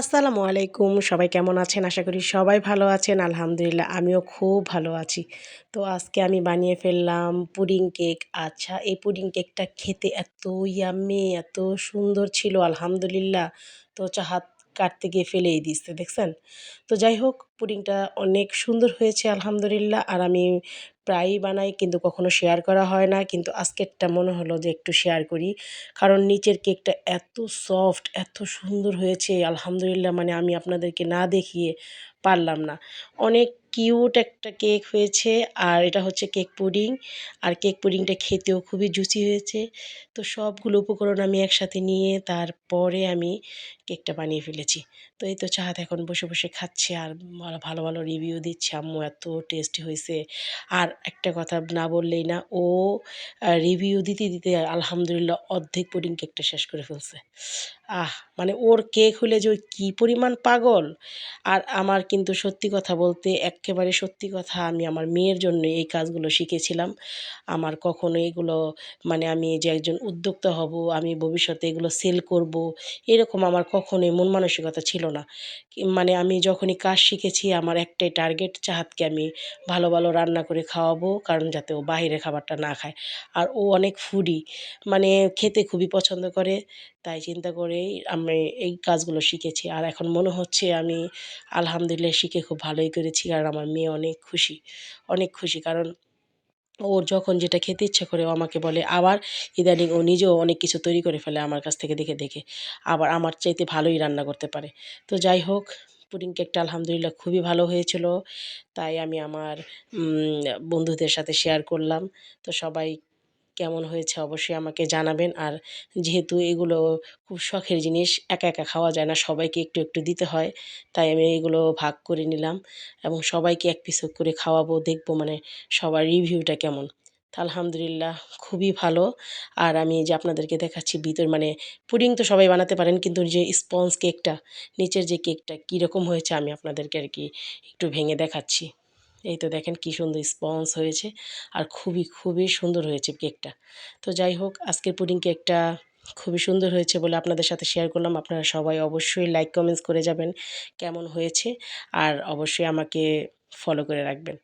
আসসালামু আলাইকুম। সবাই কেমন আছেন? আশা করি সবাই ভালো আছেন। আলহামদুলিল্লাহ, আমিও খুব ভালো আছি। তো আজকে আমি বানিয়ে ফেললাম পুডিং কেক। আচ্ছা এই পুডিং কেকটা খেতে এত ইয়াম্মি এত সুন্দর ছিল, আলহামদুলিল্লাহ। তো চা, হাত কাটতে গিয়ে ফেলেই দিচ্ছে, দেখছেন? তো যাই হোক, পুডিংটা অনেক সুন্দর হয়েছে, আলহামদুলিল্লাহ। আর আমি প্রায়ই বানাই, কিন্তু কখনো শেয়ার করা হয় না। কিন্তু আজকেরটা মনে হলো যে একটু শেয়ার করি। কারণ নিচের কেকটা এত সফট এত সুন্দর হয়েছে। আলহামদুলিল্লাহ মানে আমি আপনাদেরকে না দেখিয়ে পারলাম না। অনেক কিউট একটা কেক হয়েছে, আর এটা হচ্ছে কেক পুডিং আর কেক পুডিংটা খেতেও খুবই জুচি হয়েছে। তো সবগুলো উপকরণ আমি একসাথে নিয়ে তারপরে আমি কেকটা বানিয়ে ফেলেছি। তো এই তো চাহাত এখন বসে বসে খাচ্ছে, আর ভালো ভালো রিভিউ দিচ্ছে। আম্মু এত টেস্টি হয়েছে। আর একটা কথা না বললেই না, ও রিভিউ দিতে দিতে আলহামদুলিল্লাহ অর্ধেক পুডিং কেকটা শেষ করে ফেলছে। আহ মানে ওর কেক হলে যে কী পরিমাণ পাগল? আর আমার কিন্তু সত্যি কথা বলতে একেবারে সত্যি কথা, আমি আমার মেয়ের জন্য এই কাজগুলো শিখেছিলাম। আমার কখনো এগুলো মানে আমি যে একজন উদ্যোক্তা হব, আমি ভবিষ্যতে এগুলো সেল করব, এরকম আমার কখনোই মন মানসিকতা ছিল না। মানে আমি যখনই কাজ শিখেছি, আমার একটাই টার্গেট চাহাতকে আমি ভালো ভালো রান্না করে খাওয়াবো, কারণ যাতে ও বাহিরে খাবারটা না খায়। আর ও অনেক ফুডি মানে খেতে খুবই পছন্দ করে। তাই চিন্তা করেই আমি এই কাজগুলো শিখেছি। আর এখন মনে হচ্ছে আমি আলহামদুলিল্লাহ শিখে খুব ভালোই করেছি আর আমার মেয়ে অনেক খুশি অনেক খুশি। কারণ ওর যখন যেটা খেতে ইচ্ছা করে ও আমাকে বলে, আবার ইদানিং ও নিজেও অনেক কিছু তৈরি করে ফেলে আমার কাছ থেকে দেখে দেখে। আবার আমার চাইতে ভালোই রান্না করতে পারে। তো যাই হোক, পুডিং কেকটা আলহামদুলিল্লাহ খুবই ভালো হয়েছিল। তাই আমি আমার বন্ধুদের সাথে শেয়ার করলাম। তো সবাই কেমন হয়েছে অবশ্যই আমাকে জানাবেন। আর যেহেতু এগুলো খুব শখের জিনিস, একা একা খাওয়া যায় না, সবাইকে একটু একটু দিতে হয়, তাই আমি এগুলো ভাগ করে নিলাম এবং সবাইকে এক পিস করে খাওয়াবো, দেখব মানে সবার রিভিউটা কেমন। আলহামদুলিল্লাহ খুবই ভালো। আর আমি যে আপনাদেরকে দেখাচ্ছি ভিতর মানে পুডিং তো সবাই বানাতে পারেন, কিন্তু যে স্পঞ্জ কেকটা নিচের যে কেকটা কীরকম হয়েছে আমি আপনাদেরকে আর কি একটু ভেঙে দেখাচ্ছি। এই তো দেখেন কি সুন্দর স্পঞ্জ হয়েছে আর খুবই খুবই সুন্দর হয়েছে কেকটা। তো যাই হোক, আজকের পুডিং কেকটা খুবই সুন্দর হয়েছে বলে আপনাদের সাথে শেয়ার করলাম। আপনারা সবাই অবশ্যই লাইক কমেন্টস করে যাবেন কেমন হয়েছে আর অবশ্যই আমাকে ফলো করে রাখবেন।